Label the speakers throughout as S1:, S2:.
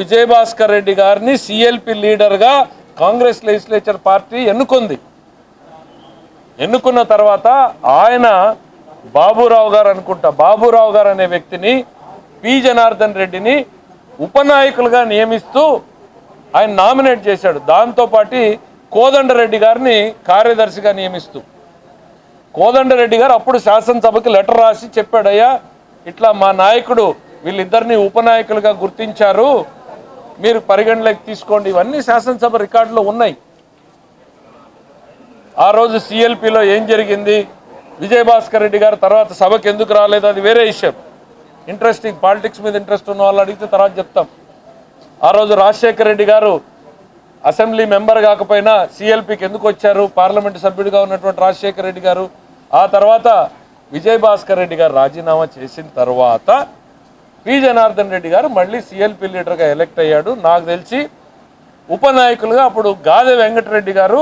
S1: విజయభాస్కర్ రెడ్డి గారిని సిఎల్పి లీడర్గా Congress legislature party ఎన్నుకుంది. ఎన్నుకున్న తర్వాత ఆయన బాబురావు గారు అనుకుంటా బాబురావు గారు అనే వ్యక్తిని పి జనార్దన్ రెడ్డిని ఉపనాయకులుగా నియమిస్తూ ఆయన నామినేట్ చేశాడు. దాంతోపాటు కోదండరెడ్డి గారిని కార్యదర్శిగా నియమిస్తూ. కోదండరెడ్డి గారు అప్పుడు శాసనసభకి లెటర్ రాసి చెప్పాడయ్యా ఇట్లా మా నాయకుడు వీళ్ళిద్దరిని ఉపనాయకులుగా గుర్తించారు మీరు పరిగణలోకి తీసుకోండి. ఇవన్నీ శాసనసభ రికార్డులో ఉన్నాయి. ఆ రోజు సిఎల్పిలో ఏం జరిగింది? విజయభాస్కర్ రెడ్డి గారు తర్వాత సభకు ఎందుకు రాలేదు? అది వేరే విషయం. ఇంట్రెస్టింగ్ పాలిటిక్స్ మీద ఇంట్రెస్ట్ ఉన్న వాళ్ళు అడిగితే తర్వాత చెప్తాం. ఆ రోజు రాజశేఖర్ రెడ్డి గారు అసెంబ్లీ మెంబర్ కాకపోయినా సిఎల్పికి ఎందుకు వచ్చారు? పార్లమెంట్ సభ్యుడిగా ఉన్నటువంటి రాజశేఖర్ రెడ్డి గారు. ఆ తర్వాత విజయభాస్కర్ రెడ్డి గారు రాజీనామా చేసిన తర్వాత పి జనార్దన్ రెడ్డి గారు మళ్ళీ సిఎల్పి లీడర్గా ఎలక్ట్ అయ్యాడు. నాకు తెలిసి ఉపనాయకులుగా అప్పుడు గాదె వెంకటరెడ్డి గారు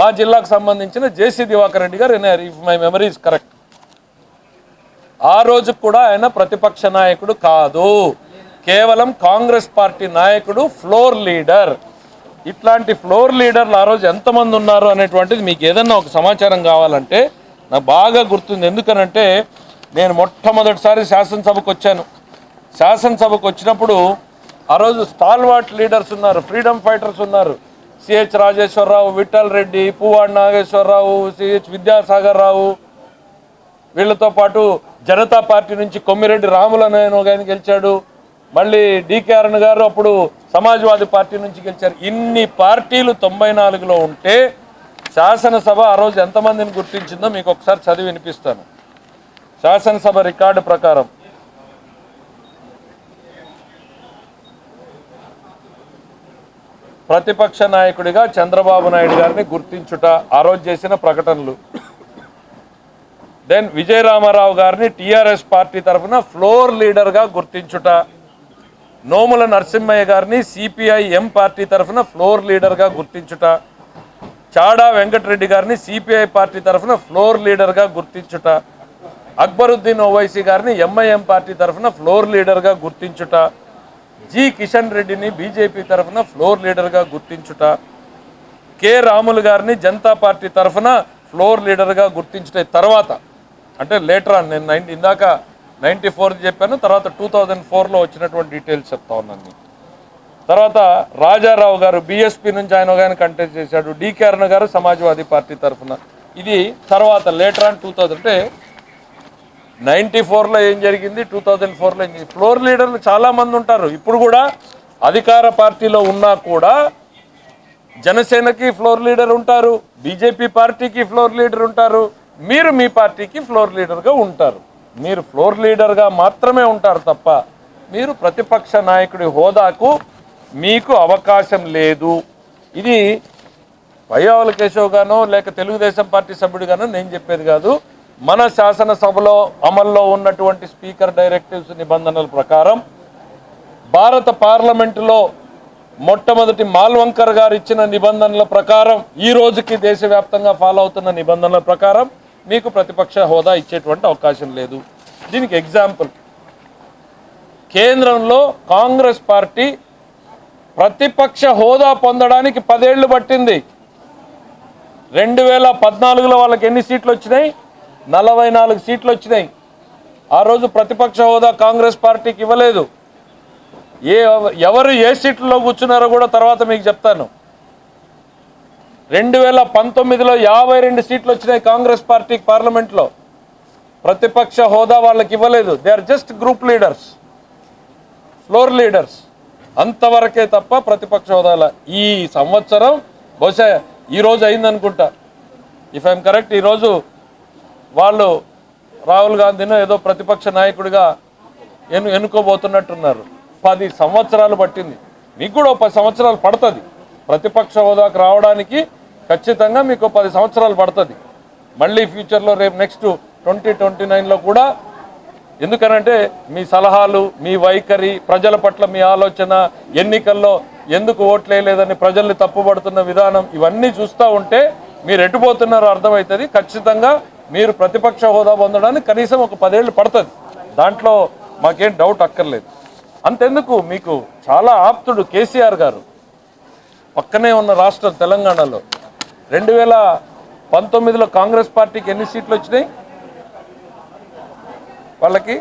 S1: మా జిల్లాకు సంబంధించిన జేసీ దివాకర్ రెడ్డి గారు if my memory is correct ఆ రోజు కూడా ఆయన ప్రతిపక్ష నాయకుడు కాదు. కేవలం కాంగ్రెస్ పార్టీ నాయకుడు ఫ్లోర్ లీడర్. ఇట్లాంటి ఫ్లోర్ లీడర్లు ఆ రోజు ఎంతమంది ఉన్నారు అనేటువంటిది మీకు ఏదన్నా ఒక సమాచారం కావాలంటే నాకు బాగా గుర్తుంది. ఎందుకనంటే నేను మొట్టమొదటిసారి శాసనసభకు వచ్చాను. శాసనసభకు వచ్చినప్పుడు ఆ రోజు స్టాల్వాట్ లీడర్స్ ఉన్నారు ఫ్రీడమ్ ఫైటర్స్ ఉన్నారు. CH Rajeshwararao Vittal Reddy Puvvada Nageswararao CH Vidyasagar Rao. వీళ్ళతో పాటు జనతా పార్టీ నుంచి కొమ్మిరెడ్డి రాములు నేను ఆయన గెలిచాడు. మళ్ళీ డికే అరుణ్ గారు అప్పుడు సమాజ్వాదీ పార్టీ నుంచి గెలిచారు. ఇన్ని పార్టీలు తొంభై నాలుగులో ఉంటే శాసనసభ ఆ రోజు ఎంతమందిని గుర్తించిందో మీకు ఒకసారి చదివి వినిపిస్తాను. శాసనసభ రికార్డు ప్రకారం ప్రతిపక్ష నాయకుడిగా చంద్రబాబు నాయుడు గారిని గుర్తించుట ఆ రోజు చేసిన ప్రకటనలు. దెన్ విజయరామారావు గారిని టీఆర్ఎస్ పార్టీ తరఫున ఫ్లోర్ లీడర్గా గుర్తించుట. నోముల నరసింహయ్య గారిని సిపిఐ ఎం పార్టీ తరఫున ఫ్లోర్ లీడర్గా గుర్తించుట. చాడా వెంకటరెడ్డి గారిని సిపిఐ పార్టీ తరఫున ఫ్లోర్ లీడర్గా గుర్తించుట. అక్బరుద్దీన్ ఓవైసీ గారిని ఎంఐఎం పార్టీ తరఫున ఫ్లోర్ లీడర్గా గుర్తించుట. జి కిషన్ రెడ్డిని బీజేపీ తరఫున ఫ్లోర్ లీడర్గా గుర్తించుట కె రాములు గారిని జనతా పార్టీ తరఫున ఫ్లోర్ లీడర్గా గుర్తించుట తర్వాత అంటే లేటర్ ఆన్ నేను నైన్టీ ఇందాక నైంటీ ఫోర్ చెప్పాను తర్వాత టూ థౌజండ్ ఫోర్లో వచ్చినటువంటి డీటెయిల్స్ చెప్తా ఉన్నాను తర్వాత రాజారావు గారు బీఎస్పీ నుంచి ఆయన ఒక ఆయన కంటెస్ట్ చేశాడు డికే అరుణ గారు సమాజ్వాదీ పార్టీ తరఫున. ఇది తర్వాత లేటర్ ఆన్ టూ థౌజండ్ అంటే నైంటీ ఫోర్లో ఏం జరిగింది? టూ థౌజండ్ ఫోర్లో ఏం జరిగింది? ఫ్లోర్ లీడర్లు చాలామంది ఉంటారు. ఇప్పుడు కూడా అధికార పార్టీలో ఉన్నా కూడా జనసేనకి ఫ్లోర్ లీడర్ ఉంటారు బీజేపీ పార్టీకి ఫ్లోర్ లీడర్ ఉంటారు. మీరు మీ పార్టీకి ఫ్లోర్ లీడర్గా ఉంటారు. మీరు ఫ్లోర్ లీడర్గా మాత్రమే ఉంటారు తప్ప మీరు ప్రతిపక్ష నాయకుడి హోదాకు మీకు అవకాశం లేదు. ఇది వైయావుల కేశవ్ గానో లేక తెలుగుదేశం పార్టీ సభ్యుడిగానో నేను చెప్పేది కాదు. మన శాసనసభలో అమల్లో ఉన్నటువంటి స్పీకర్ డైరెక్టివ్స్ నిబంధనల ప్రకారం భారత పార్లమెంటులో మొట్టమొదటి మాల్వంకర్ గారు ఇచ్చిన నిబంధనల ప్రకారం ఈ రోజుకి దేశవ్యాప్తంగా ఫాలో అవుతున్న నిబంధనల ప్రకారం మీకు ప్రతిపక్ష హోదా ఇచ్చేటువంటి అవకాశం లేదు. దీనికి ఎగ్జాంపుల్. కేంద్రంలో కాంగ్రెస్ పార్టీ ప్రతిపక్ష హోదా పొందడానికి పదేళ్ళు పట్టింది. రెండు వేల పద్నాలుగులో వాళ్ళకి ఎన్ని సీట్లు వచ్చినాయి? నలభై నాలుగు సీట్లు వచ్చినాయి. ఆ రోజు ప్రతిపక్ష హోదా కాంగ్రెస్ పార్టీకి ఇవ్వలేదు. ఏ ఎవరు ఏ సీట్లలో కూర్చున్నారో కూడా తర్వాత మీకు చెప్తాను. రెండు వేల పంతొమ్మిదిలో యాభై రెండు సీట్లు వచ్చినాయి కాంగ్రెస్ పార్టీకి పార్లమెంట్లో. ప్రతిపక్ష హోదా వాళ్ళకి ఇవ్వలేదు. They are just group leaders floor leaders అంతవరకే తప్ప ప్రతిపక్ష హోదాల ఈ సంవత్సరం బహుశా ఈరోజు అయిందనుకుంటా. ఇఫ్ ఐఎమ్ కరెక్ట్ ఈరోజు వాళ్ళు రాహుల్ గాంధీని ఏదో ప్రతిపక్ష నాయకుడిగా ఎన్ను ఎన్నుకోబోతున్నట్టున్నారు. పది సంవత్సరాలు పట్టింది. మీకు కూడా పది సంవత్సరాలు పడుతుంది. ప్రతిపక్ష హోదాకు రావడానికి ఖచ్చితంగా మీకు పది సంవత్సరాలు పడుతుంది. మళ్ళీ ఫ్యూచర్లో రేపు నెక్స్ట్ ట్వంటీ ట్వంటీ నైన్లో కూడా ఎందుకనంటే మీ సలహాలు మీ వైఖరి ప్రజల పట్ల మీ ఆలోచన ఎన్నికల్లో ఎందుకు ఓట్లేయలేదని ప్రజల్ని తప్పుపడుతున్న విధానం ఇవన్నీ చూస్తూ ఉంటే మీరు ఎటుపోతున్నారో అర్థమవుతుంది. ఖచ్చితంగా మీరు ప్రతిపక్ష హోదా పొందడానికి కనీసం ఒక పదేళ్ళు పడుతుంది. దాంట్లో మాకేం డౌట్ అక్కర్లేదు. అంతెందుకు? మీకు చాలా ఆప్తుడు కేసీఆర్ గారు. పక్కనే ఉన్న రాష్ట్రం తెలంగాణలో. రెండు వేల పంతొమ్మిదిలో కాంగ్రెస్ పార్టీకి ఎన్ని సీట్లు వచ్చినాయి? వాళ్ళకి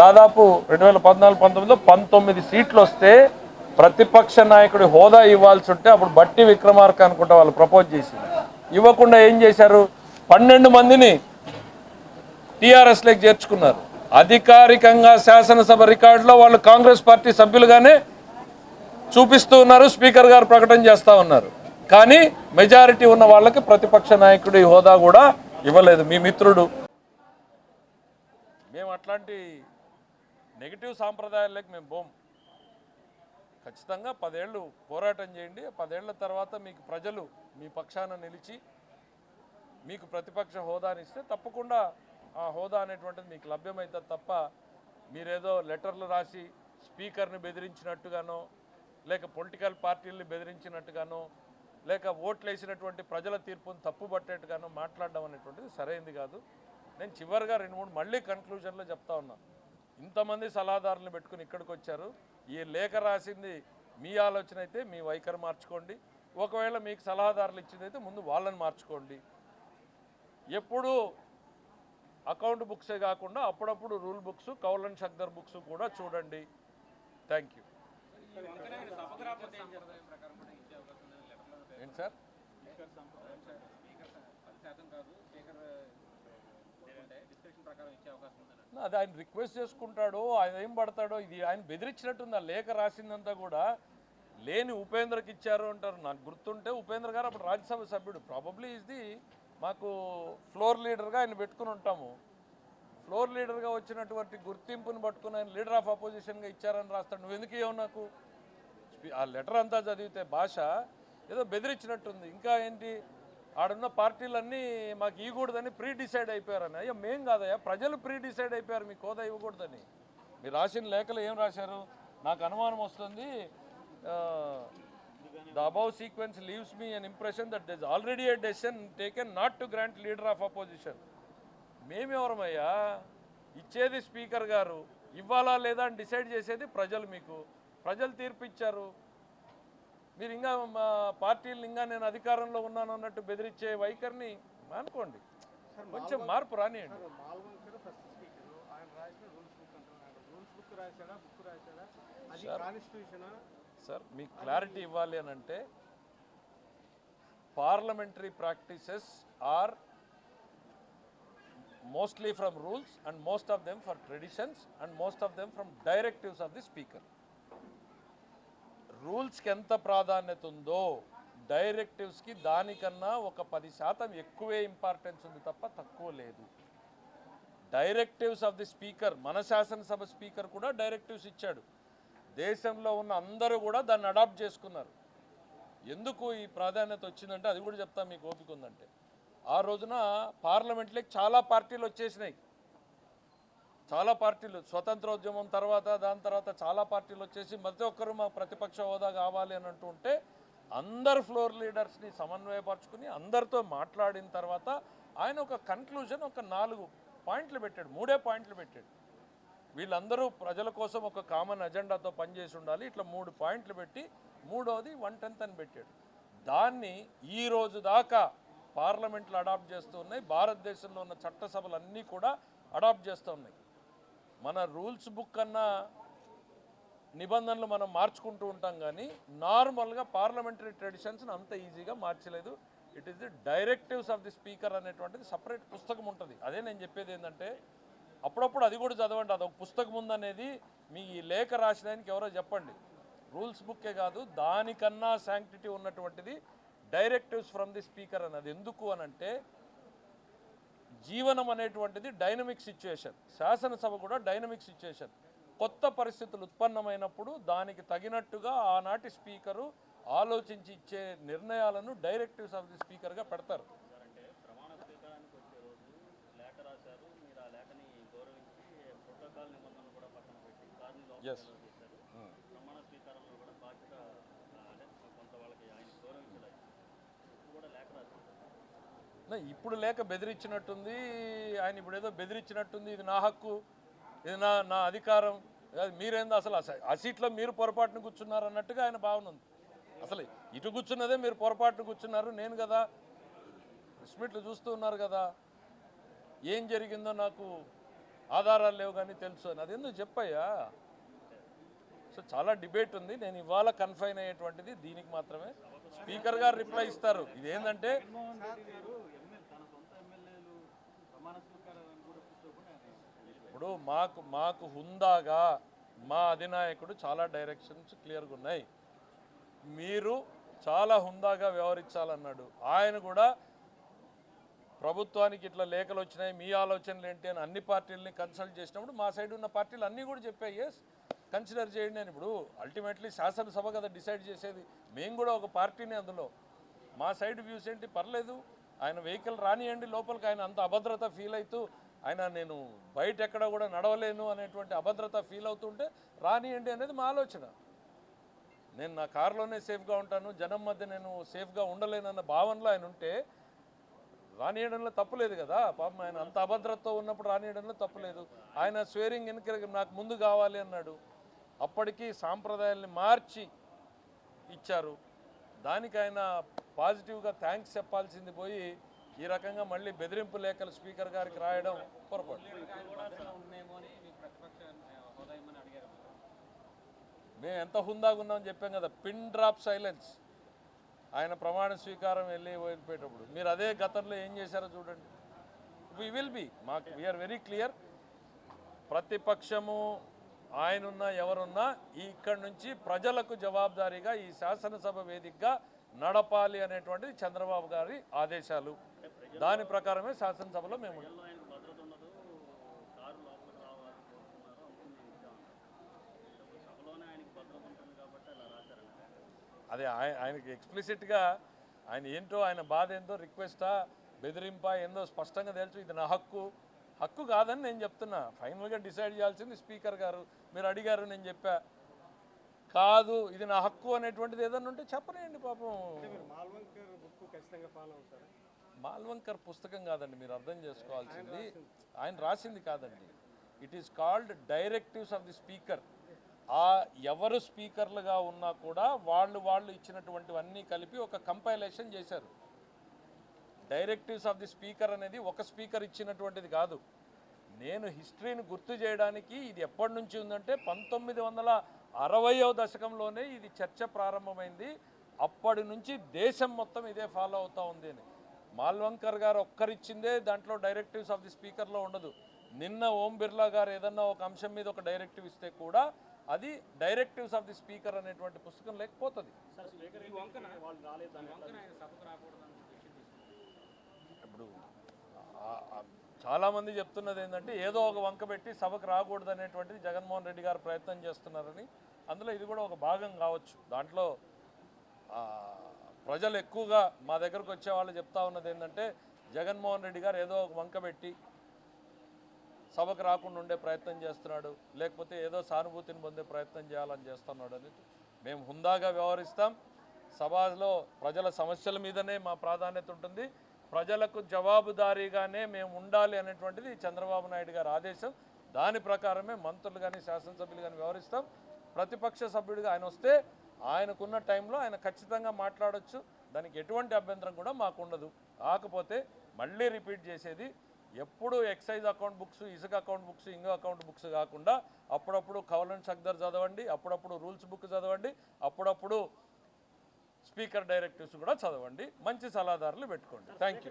S1: దాదాపు రెండు వేల పద్నాలుగు పంతొమ్మిదిలో పంతొమ్మిది సీట్లు వస్తే ప్రతిపక్ష నాయకుడి హోదా ఇవ్వాల్సి ఉంటే అప్పుడు బట్టి విక్రమార్క అనుకుంటా వాళ్ళు ప్రపోజ్ చేసింది. ఇవ్వకుండా ఏం చేశారు? పన్నెండు మందిని టీఆర్ఎస్లోకి చేర్చుకున్నారు. అధికారికంగా శాసనసభ రికార్డులో వాళ్ళు కాంగ్రెస్ పార్టీ సభ్యులుగానే చూపిస్తూ ఉన్నారు స్పీకర్ గారు ప్రకటన చేస్తూ ఉన్నారు. కానీ మెజారిటీ ఉన్న వాళ్ళకి ప్రతిపక్ష నాయకుడి హోదా కూడా ఇవ్వలేదు. మీ మిత్రుడు. మేము అట్లాంటి నెగిటివ్ సాంప్రదాయాలకి మేము బోం ఖచ్చితంగా పదేళ్ళు పోరాటం చేయండి. పదేళ్ళ తర్వాత మీకు ప్రజలు మీ పక్షాన నిలిచి మీకు ప్రతిపక్ష హోదానిస్తే తప్పకుండా ఆ హోదా అనేటువంటిది మీకు లభ్యమవుతుంది తప్ప మీరేదో లెటర్లు రాసి స్పీకర్ని బెదిరించినట్టుగానో లేక పొలిటికల్ పార్టీల్ని బెదిరించినట్టుగానో లేక ఓట్లు వేసినటువంటి ప్రజల తీర్పును తప్పుపట్టేట్టుగానో మాట్లాడడం అనేటువంటిది సరైంది కాదు. నేను చివరిగా రెండు మూడు మళ్ళీ కన్క్లూజన్లో చెప్తా ఉన్నా. ఇంతమంది సలహాదారులను పెట్టుకుని ఇక్కడికి వచ్చారు ఈ లేఖ రాసింది మీ ఆలోచన అయితే మీ వైఖరి మార్చుకోండి. ఒకవేళ మీకు సలహాదారులు ఇచ్చిందైతే ముందు వాళ్ళని మార్చుకోండి. ఎప్పుడు అకౌంట్ బుక్సే కాకుండా అప్పుడప్పుడు రూల్ బుక్స్ కౌలన్ షక్దర్ బుక్స్ కూడా చూడండి. Thank you. ఏంటి సార్? అది ఆయన రిక్వెస్ట్ చేసుకుంటాడో ఆయన ఏం పడతాడో ఇది ఆయన బెదిరించినట్టుంది. ఆ లేఖ రాసిందంతా కూడా లేని ఉపేంద్రకి ఇచ్చారు అంటారు. నాకు గుర్తుంటే ఉపేంద్ర గారు అప్పుడు రాజ్యసభ సభ్యుడు. ప్రాబబ్లీ ఇది మాకు ఫ్లోర్ లీడర్గా ఆయన పెట్టుకుని ఉంటాము. ఫ్లోర్ లీడర్గా వచ్చినటువంటి గుర్తింపుని పట్టుకుని ఆయన లీడర్ ఆఫ్ అపోజిషన్గా ఇచ్చారని రాస్తాడు. నువ్వు ఎందుకు ఇవ్వవు నాకు? ఆ లెటర్ అంతా చదివితే భాష ఏదో బెదిరించినట్టుంది ఇంకా ఏంటి? ఆడున్న పార్టీలన్నీ మాకు ఇవ్వకూడదని ప్రీ డిసైడ్ అయిపోయారని. అయ్యో మేం కాదయ్యా ప్రజలు ప్రీ డిసైడ్ అయిపోయారు మీకు హోదా ఇవ్వకూడదని. మీరు రాసిన లేఖలు ఏం రాశారు? నాకు అనుమానం వస్తుంది. The above sequence leaves me an impression that this already a decision taken not to grant leader of opposition మేమెవరమయ్యా ఇచ్చేది స్పీకర్ గారు. ఇవ్వాలా లేదా అని డిసైడ్ చేసేది ప్రజలు మీకు. ప్రజలు తీర్పు ఇచ్చారు మీరు ఇంకా మా పార్టీలు ఇంకా నేను అధికారంలో ఉన్నాను అన్నట్టు బెదిరించే వైఖరిని మానుకోండి. కొంచెం మార్పు రానియండి.
S2: ఆయన రాసిన రూల్స్ బుక్ అంటున్నాడు. రూల్స్ బుక్ రాశాడా? బుక్ రాశాడా? అది కాన్స్టిట్యూషనా?
S1: సార్ మీకు క్లారిటీ ఇవ్వాలి అని అంటే parliamentary practices are mostly from rules and most of them for traditions and most of them from directives of the speaker రూల్స్కి ఎంత ప్రాధాన్యత ఉందో డైరెక్టివ్స్కి దానికన్నా ఒక పది శాతం ఎక్కువే ఇంపార్టెన్స్ ఉంది తప్ప తక్కువ లేదు. డైరెక్టివ్స్ ఆఫ్ ది స్పీకర్ మన శాసనసభ స్పీకర్ కూడా డైరెక్టివ్స్ ఇచ్చాడు. దేశంలో ఉన్న అందరూ కూడా దాన్ని అడాప్ట్ చేసుకున్నారు. ఎందుకు ఈ ప్రాధాన్యత వచ్చిందంటే అది కూడా చెప్తా మీకు ఓపిక ఉందంటే. ఆ రోజున పార్లమెంట్లోకి చాలా పార్టీలు వచ్చేసినాయి. చాలా పార్టీలు స్వతంత్రోద్యమం తర్వాత దాని తర్వాత చాలా పార్టీలు వచ్చేసి ప్రతి ఒక్కరు మా ప్రతిపక్ష హోదా కావాలి అని అంటుంటే అందరు ఫ్లోర్ లీడర్స్ని సమన్వయపరుచుకుని అందరితో మాట్లాడిన తర్వాత ఆయన ఒక కన్క్లూజన్ ఒక నాలుగు పాయింట్లు పెట్టాడు. మూడే పాయింట్లు పెట్టాడు. వీళ్ళందరూ ప్రజల కోసం ఒక కామన్ అజెండాతో పనిచేసి ఉండాలి ఇట్లా మూడు పాయింట్లు పెట్టి మూడవది వన్ టెన్త్ అని పెట్టాడు. దాన్ని ఈ రోజు దాకా పార్లమెంట్లో అడాప్ట్ చేస్తూ ఉన్నాయి. భారతదేశంలో ఉన్న చట్టసభలు అన్నీ కూడా అడాప్ట్ చేస్తూ ఉన్నాయి. మన రూల్స్ బుక్ అన్న నిబంధనలు మనం మార్చుకుంటూ ఉంటాం కానీ నార్మల్గా పార్లమెంటరీ ట్రెడిషన్స్ని అంత ఈజీగా మార్చలేదు. It is the directives of the speaker అనేటువంటిది సపరేట్ పుస్తకం ఉంటుంది. అదే నేను చెప్పేది ఏంటంటే అప్పుడప్పుడు అది కూడా చదవండి. అదొక పుస్తకం ఉందనేది మీ ఈ లేఖ రాసినానికి ఎవరో చెప్పండి. రూల్స్ బుక్కే కాదు దానికన్నా శాంక్టిటీ ఉన్నటువంటిది డైరెక్టివ్స్ ఫ్రమ్ ది స్పీకర్ అన్నది ఎందుకు అనంటే జీవనం అనేటువంటిది డైనమిక్ సిచ్యుయేషన్ శాసనసభ కూడా డైనమిక్ సిచ్యుయేషన్ కొత్త పరిస్థితులు ఉత్పన్నమైనప్పుడు దానికి తగినట్టుగా ఆనాటి స్పీకరు ఆలోచించి ఇచ్చే నిర్ణయాలను డైరెక్టివ్స్ ఆఫ్ ది స్పీకర్గా పెడతారు
S3: అంటే ప్రమాణ స్వీకారానికి వచ్చే రోజు లేఖ రాశారు మీరు ఆ లేఖని గౌరవించి ప్రోటోకాల్ నిబంధనలు కూడా పక్కన పెట్టి ప్రమాణ స్వీకారంలో కూడా బాధ్యత కొంత వాళ్ళకి ఆయన గౌరవించడానికి ఇప్పుడు కూడా లేఖ రాశారు
S1: నా ఇప్పుడు లేక బెదిరించినట్టుంది ఆయన ఇప్పుడు ఏదో బెదిరించినట్టుంది ఇది నా హక్కు ఇది నా నా అధికారం మీరేందో అసలు? అస- ఆ సీట్లో మీరు పొరపాటున కూర్చున్నారు అన్నట్టుగా ఆయన భావన ఉంది. అసలు ఇటు కూర్చున్నదే మీరు పొరపాటున కూర్చున్నారు నేను కదా? స్మిట్లు చూస్తూ ఉన్నారు కదా? ఏం జరిగిందో నాకు ఆధారాలు లేవు కానీ తెలుసు అని. అది ఎందుకు చెప్పయ్యా? సో చాలా డిబేట్ ఉంది. నేను ఇవాళ కన్ఫైన్ అయ్యేటువంటిది దీనికి మాత్రమే. స్పీకర్ గారు రిప్లై ఇస్తారు. ఇదేంటంటే ఇప్పుడు మాకు మాకు హుందాగా మా అధినాయకుడు చాలా డైరెక్షన్స్ క్లియర్గా ఉన్నాయి. మీరు చాలా హుందాగా వ్యవహరించాలన్నాడు. ఆయన కూడా ప్రభుత్వానికి ఇట్లా లేఖలు వచ్చినాయి మీ ఆలోచనలు ఏంటి అని అన్ని పార్టీలని కన్సల్ట్ చేసినప్పుడు మా సైడ్ ఉన్న పార్టీలు అన్నీ కూడా చెప్పాయి. ఎస్ కన్సిడర్ చేయండి అని ఇప్పుడు అల్టిమేట్లీ శాసనసభ కదా డిసైడ్ చేసేది. మేము కూడా ఒక పార్టీని అందులో. మా సైడ్ వ్యూస్ ఏంటి? పర్లేదు. ఆయన వెహికల్ రానియండి లోపలికి ఆయన అంత అభద్రత ఫీల్ అవుతూ ఆయన నేను బయట ఎక్కడ కూడా నడవలేను అనేటువంటి అభద్రత ఫీల్ అవుతుంటే రానియండి అనేది మా ఆలోచన. నేను నా కారులోనే సేఫ్గా ఉంటాను. జనం మధ్య నేను సేఫ్గా ఉండలేనన్న భావనలో ఆయన ఉంటే రానియడంలో తప్పులేదు కదా. పాపం ఆయన అంత అభద్రతతో ఉన్నప్పుడు రానియడంలో తప్పులేదు ఆయన స్వేరింగ్ వెనుక నాకు ముందు కావాలి అన్నాడు. అప్పటికీ సాంప్రదాయాల్ని మార్చి ఇచ్చారు. దానికి ఆయన పాజిటివ్గా థ్యాంక్స్ చెప్పాల్సింది పోయి ఈ రకంగా మళ్ళీ బెదిరింపు లేఖలు స్పీకర్ గారికి రాయడం పొరపాటు. మేము ఎంత హుందాగా ఉన్నామని చెప్పాం కదా పిన్ డ్రాప్ సైలెన్స్. ఆయన ప్రమాణ స్వీకారం వెళ్ళి వెళ్ళిపోయేటప్పుడు మీరు అదే గతంలో ఏం చేశారో చూడండి. వి విల్ బి మాకు వీఆర్ వెరీ క్లియర్ ప్రతిపక్షము ఆయనున్నా ఎవరున్నా ఈ ఇక్కడి నుంచి ప్రజలకు జవాబుదారీగా ఈ శాసనసభ వేదికగా నడపాలి అనేటువంటిది చంద్రబాబు గారి ఆదేశాలు. దాని ప్రకారమే శాసనసభలో మేము అదే ఆయ- ఆయనకి ఎక్స్ప్లిసిట్గా ఆయన ఏంటో ఆయన బాధ ఏంటో రిక్వెస్టా బెదిరింపా ఏందో స్పష్టంగా తెలుసు ఇది నా హక్కు. హక్కు కాదని నేను చెప్తున్నా. ఫైనల్గా డిసైడ్ చేయాల్సింది స్పీకర్ గారు. మీరు అడిగారు నేను చెప్పా. కాదు ఇది నా హక్కు అనేటువంటిది ఏదన్నా ఉంటే చెప్పనేయండి పాపం.
S2: మాల్వంకర్
S1: పుస్తకం కాదండి మీరు అర్థం చేసుకోవాల్సింది. ఆయన రాసింది. కాదండి. It is called directives of the speaker ఆ ఎవరు స్పీకర్లుగా ఉన్నా కూడా వాళ్ళు వాళ్ళు ఇచ్చినటువంటివన్నీ కలిపి ఒక కంపైలేషన్ చేశారు. డైరెక్టివ్స్ ఆఫ్ ది స్పీకర్ అనేది ఒక స్పీకర్ ఇచ్చినటువంటిది కాదు. నేను హిస్టరీని గుర్తు చేయడానికి ఇది ఎప్పటి నుంచి ఉందంటే పంతొమ్మిది వందల అరవయో దశకంలోనే ఇది చర్చ ప్రారంభమైంది. అప్పటి నుంచి దేశం మొత్తం ఇదే ఫాలో అవుతా ఉంది అని. మాల్వంకర్ గారు ఒక్కరిచ్చిందే దాంట్లో డైరెక్టివ్స్ ఆఫ్ ది స్పీకర్లో ఉండదు. నిన్న ఓం బిర్లా గారు ఏదన్నా ఒక అంశం మీద ఒక డైరెక్టివ్ ఇస్తే కూడా అది డైరెక్టివ్స్ ఆఫ్ ది స్పీకర్ అనేటువంటి పుస్తకం లేకపోతుంది
S3: సార్ స్పీకర్ ఈ వంకన వాళ్ళు రాలేదని ఆయన సభకు రాకూడదని డిసిషన్ తీసుకున్నారు
S1: ఇప్పుడు చాలామంది చెప్తున్నది ఏంటంటే ఏదో ఒక వంక పెట్టి సభకు రాకూడదు అనేటువంటిది జగన్మోహన్ రెడ్డి గారు ప్రయత్నం చేస్తున్నారని. అందులో ఇది కూడా ఒక భాగం కావచ్చు. దాంట్లో ప్రజలు ఎక్కువగా మా దగ్గరకు వచ్చే వాళ్ళు చెప్తా ఉన్నది ఏంటంటే జగన్మోహన్ రెడ్డి గారు ఏదో ఒక వంక పెట్టి సభకు రాకుండా ఉండే ప్రయత్నం చేస్తున్నాడు. లేకపోతే ఏదో సానుభూతిని పొందే ప్రయత్నం చేయాలని చేస్తున్నాడు అని మేము హుందాగా వ్యవహరిస్తాం. సభలో ప్రజల సమస్యల మీదనే మా ప్రాధాన్యత ఉంటుంది. ప్రజలకు జవాబుదారీగానే మేము ఉండాలి అనేటువంటిది చంద్రబాబు నాయుడు గారి ఆదేశం. దాని ప్రకారమే మంత్రులు కానీ శాసనసభ్యులు కానీ వ్యవహరిస్తాం. ప్రతిపక్ష సభ్యుడిగా ఆయన వస్తే ఆయనకున్న టైంలో ఆయన ఖచ్చితంగా మాట్లాడొచ్చు. దానికి ఎటువంటి అభ్యంతరం కూడా మాకు ఉండదు కాకపోతే మళ్ళీ రిపీట్ చేసేది ఎప్పుడు ఎక్సైజ్ అకౌంట్ బుక్స్ ఇసుక అకౌంట్ బుక్స్ ఇంగో అకౌంట్ బుక్స్ కాకుండా అప్పుడప్పుడు కవలన్ సగ్దర్ చదవండి అప్పుడప్పుడు రూల్స్ బుక్ చదవండి అప్పుడప్పుడు స్పీకర్ డైరెక్టివ్స్ కూడా చదవండి మంచి సలహాదారులు పెట్టుకోండి. Thank you